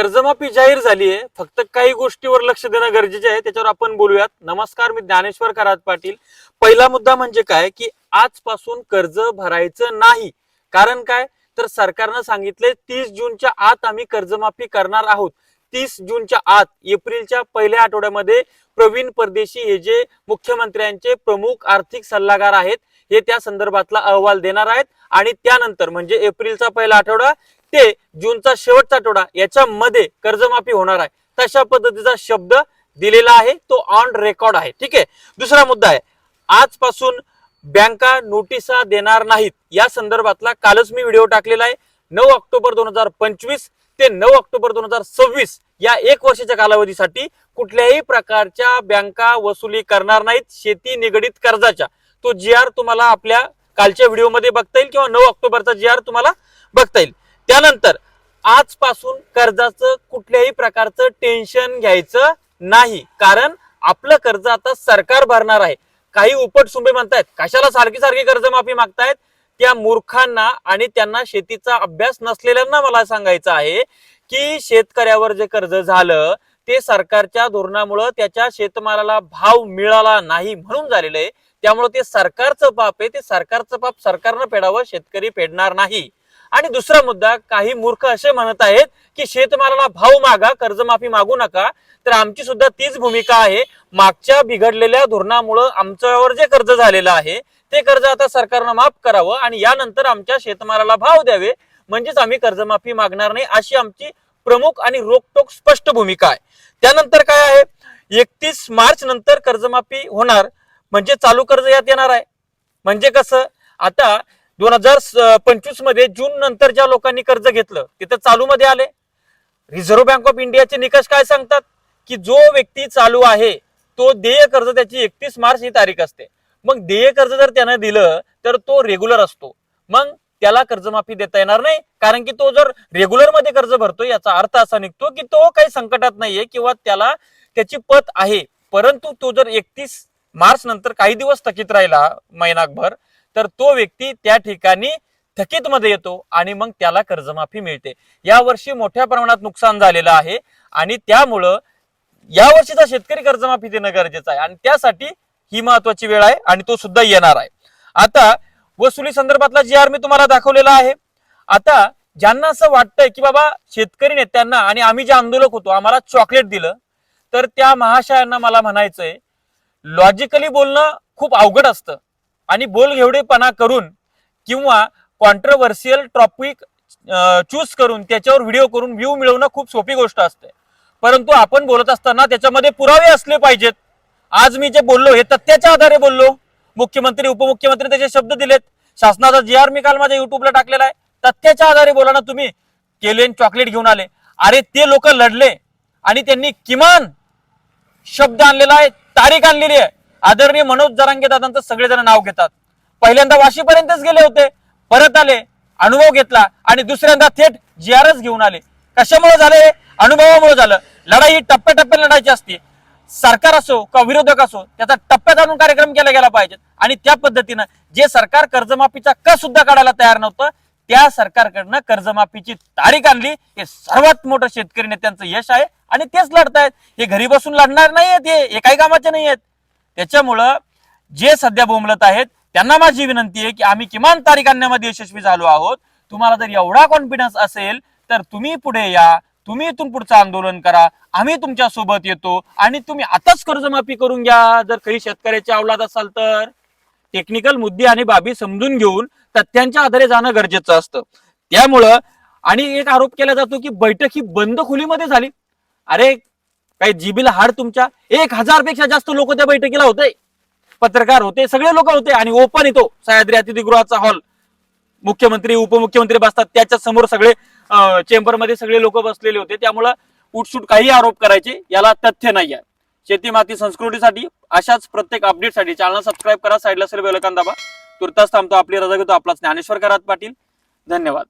कर्जमाफी जाहीर झाली आहे फक्त काही गोष्टीवर लक्ष देणं गरजेचे आहे. त्याच्यावर आपण बोलूयात. नमस्कार मी ज्ञानेश्वर करात पाटील. पहिला मुद्दा म्हणजे काय? की आजपासून कर्ज भरायचं नाही. कारण काय? तर सरकारनं सांगितले तीस जूनच्या आत आम्ही कर्जमाफी करणार आहोत. तीस जूनच्या आत एप्रिलच्या पहिल्या आठवड्यामध्ये प्रवीण परदेशी हे जे मुख्यमंत्र्यांचे प्रमुख आर्थिक सल्लागार आहेत हे त्या संदर्भातला अहवाल देणार आहेत. आणि त्यानंतर म्हणजे एप्रिलचा पहिला आठवडा ते जूनचा शेवटचा आठवडा याच्यामध्ये कर्जमाफी होणार आहे. तशा पद्धतीचा शब्द दिलेला आहे तो ऑन रेकॉर्ड आहे. ठीक आहे? दुसरा मुद्दा आहे. आजपासून बँका नोटिसा देणार नाहीत. या संदर्भातला कालच मी व्हिडिओ टाकलेला आहे. नऊ ऑक्टोबर दोन हजार पंचवीस ते नऊ ऑक्टोबर दोन हजार सव्वीस या एक वर्षाच्या कालावधीसाठी कुठल्याही प्रकारच्या बँका वसुली करणार नाहीत शेती निगडीत कर्जाच्या. तो जी आर तुम्हाला आपल्या कालच्या व्हिडिओमध्ये बघता येईल किंवा नऊ ऑक्टोबरचा जी आर तुम्हाला बघता येईल. त्यानंतर आजपासून कर्जाचं कुठल्याही प्रकारचं टेन्शन घ्यायचं नाही. कारण आपलं कर्ज आता सरकार भरणार आहे. काही उपटसुंबे म्हणतायत कशाला सारखी सारखी कर्जमाफी मागतायत? त्या मूर्खांना आणि त्यांना शेतीचा अभ्यास नसलेल्यांना मला सांगायचं आहे की शेतकऱ्यावर जे कर्ज झालं ते सरकारच्या धोरणामुळं त्याच्या शेतमालाला भाव मिळाला नाही म्हणून झालेलं आहे. त्यामुळे ते सरकारचं पाप आहे. ते सरकारचं पाप सरकारनं फेडावं शेतकरी फेडणार नाही. आणि दुसरा मुद्दा काही मूर्ख असे म्हणत आहेत की शेतमालाला भाव मागा कर्जमाफी मागू नका. तर आमची सुद्धा तीच भूमिका आहे. मागच्या बिघडलेल्या धोरणामुळं आमच्यावर जे कर्ज झालेलं आहे ते कर्ज आता सरकारनं माफ करावं आणि यानंतर आमच्या शेतमालाला भाव द्यावे. म्हणजेच आम्ही कर्जमाफी मागणार नाही अशी आमची प्रमुख आणि रोकटोक स्पष्ट भूमिका आहे. त्यानंतर काय आहे? एकतीस मार्च नंतर कर्जमाफी होणार. म्हणजे चालू कर्ज यात येणार आहे. म्हणजे कसं? आता दोन हजार पंचवीसमध्ये जून नंतर ज्या लोकांनी कर्ज घेतलं तिथं चालू मध्ये आले. रिझर्व्ह बँक ऑफ इंडियाचे निकष काय सांगतात? की जो व्यक्ती चालू आहे तो देय कर्ज त्याची एकतीस मार्च ही तारीख असते. मग देय कर्ज जर त्यानं दिलं तर तो रेग्युलर असतो. मग त्याला कर्जमाफी देता येणार नाही कारण की तो जर रेग्युलरमध्ये कर्ज भरतो याचा अर्थ असा निघतो की तो काही संकटात नाहीये किंवा त्याला त्याची पत आहे. परंतु तो जर एकतीस मार्च नंतर काही दिवस थकीत राहिला महिनाभर तर तो व्यक्ती त्या ठिकाणी थकीत मध्ये येतो आणि मग त्याला कर्जमाफी मिळते. या वर्षी मोठ्या प्रमाणात नुकसान झालेलं आहे आणि त्यामुळं या वर्षीचा शेतकरी कर्जमाफी देणं गरजेचं आहे आणि त्यासाठी ही महत्वाची वेळ आहे आणि तो सुद्धा येणार आहे. आता वसुली संदर्भातला जी आर मी तुम्हाला दाखवलेला आहे आता ज्यांना असं वाटतंय की बाबा शेतकरी नेत्यांना आणि आम्ही जे आंदोलक होतो आम्हाला चॉकलेट दिलं तर त्या महाशयांना मला म्हणायचंय लॉजिकली बोलणं खूप अवघड असतं. आणि बोलघेवडेपणा करून किंवा कॉन्ट्रवर्सियल टॉपिक चूज करून त्याच्यावर व्हिडिओ करून व्ह्यू मिळवणं खूप सोपी गोष्ट असते. परंतु आपण बोलत असताना त्याच्यामध्ये पुरावे असले पाहिजेत. आज मी जे बोललो हे तथ्याच्या आधारे बोललो. मुख्यमंत्री उपमुख्यमंत्री त्याचे शब्द दिलेत. शासनाचा जी आर मी काल माझ्या युट्यूबला टाकलेला आहे. तथ्याच्या आधारे बोला ना तुम्ही. केलेन चॉकलेट घेऊन आले. अरे ते लोक लढले. आणि त्यांनी किमान शब्द आणलेला आहे तारीख आणलेली आहे. आदरणीय मनोज जरांगे दादांचं सगळेजण नाव घेतात. पहिल्यांदा वाशीपर्यंतच गेले होते. परत आले अनुभव घेतला आणि दुसऱ्यांदा थेट जी आर एस घेऊन आले. कशामुळे झाले अनुभवामुळे झालं. लढाई ही टप्प्याटप्प्याने लढायची असते. सरकार असो का विरोधक असो त्याचा टप्प्यात आणून कार्यक्रम केला गेला पाहिजे. आणि त्या पद्धतीनं जे सरकार कर्जमाफीचा क सुद्धा काढायला तयार नव्हतं त्या सरकारकडनं कर्जमाफीची तारीख आणली. हे सर्वात मोठं शेतकरी नेत्यांचं यश आहे. आणि तेच लढतायत. हे घरी बसून लढणार नाही आहेत हे हे काही कामाचे नाही आहेत त्याच्यामुळं जे सध्या बोंबलत आहेत त्यांना माझी विनंती आहे की आम्ही किमान तारीख आणण्यामध्ये यशस्वी झालो आहोत. तुम्हाला जर एवढा कॉन्फिडन्स असेल तर तुम्ही पुढे या. तुम्ही इथून पुढचं आंदोलन करा. आम्ही तुमच्यासोबत येतो आणि तुम्ही आताच कर्जमाफी करून घ्या. जर काही शेतकऱ्याची अवलाद असाल तर. टेक्निकल मुद्दे आणि बाबी समजून घेऊन तथ्यांच्या आधारे जाणं गरजेचं असतं. त्यामुळं आणि एक आरोप केला जातो की बैठक ही बंद खोलीमध्ये झाली. अरे काही जिबीला हाड तुमच्या एक हजारपेक्षा जास्त लोक त्या बैठकीला होते. पत्रकार होते सगळे लोक होते आणि ओपन येतो. सह्याद्री अतिथीगृहाचा हॉल. मुख्यमंत्री उपमुख्यमंत्री बसतात. त्याच्यासमोर सगळे चेंबरमध्ये सगळे लोक बसलेले होते. त्यामुळं उठसूट काही आरोप करायचे याला तथ्य नाही आहे शेती माती संस्कृतीसाठी अशाच प्रत्येक अपडेटसाठी चॅनल सबस्क्राईब करा. साईडला सर्व वेलकम दाबा. तुर्तास थांबतो. आपली रजा घेतो. आपला ज्ञानेश्वर करात पाटील. धन्यवाद.